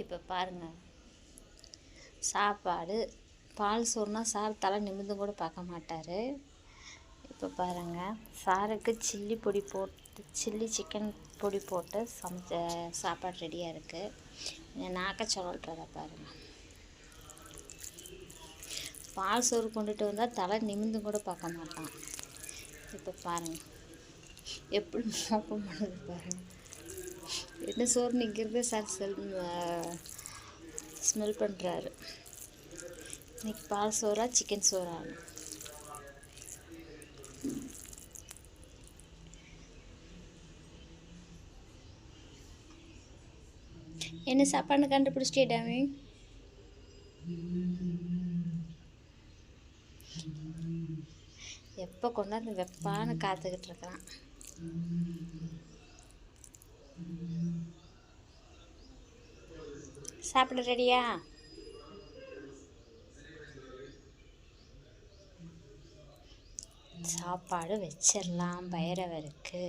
இப்போ பாருங்கள் சாப்பாடு பால் சோறுனா சார் தலை நிமிர்ந்து கூட பார்க்க மாட்டார். இப்போ பாருங்கள் சாருக்கு சில்லி பொடி போட்டு சில்லி சிக்கன் பொடி போட்டு சமைச்ச சாப்பாடு ரெடியாக இருக்குது நாக்க சொல்கிறத பாருங்கள் பால் சோறு கொண்டுட்டு வந்தால் தலை நிமிர்ந்து கூட பார்க்க மாட்டான். இப்போ பாருங்கள் எப்படி மோப்பம் பண்ணுது பாருங்கள் என்ன சோறு நிற்கிறதே சார் செல் ஸ்மெல் பண்ணுறாரு இன்னைக்கு பால் சோறா சிக்கன் சோறா? என்ன சாப்பாடு கண்டுபிடிச்சிட்டே எப்போ கொண்டாந்து வெப்பான்னு காத்துக்கிட்டு இருக்கிறான். சாப்பிட ரெடியா? சாப்பாடு வச்சிடலாம் பைரவருக்கு.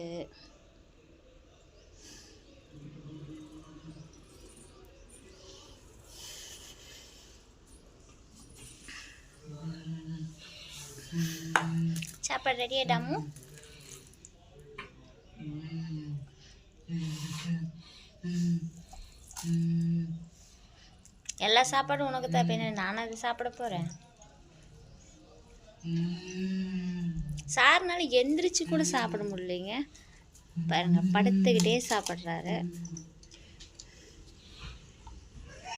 சாப்பாடு ரெடியாடாமு எல்லா சாப்பாடும் உனக்கு தான் பின்ன நானும் அது சாப்பிட போகிறேன் சார்னால எந்திரிச்சு கூட சாப்பிட முடியலைங்க. பாருங்க படுத்துக்கிட்டே சாப்பிட்றாரு.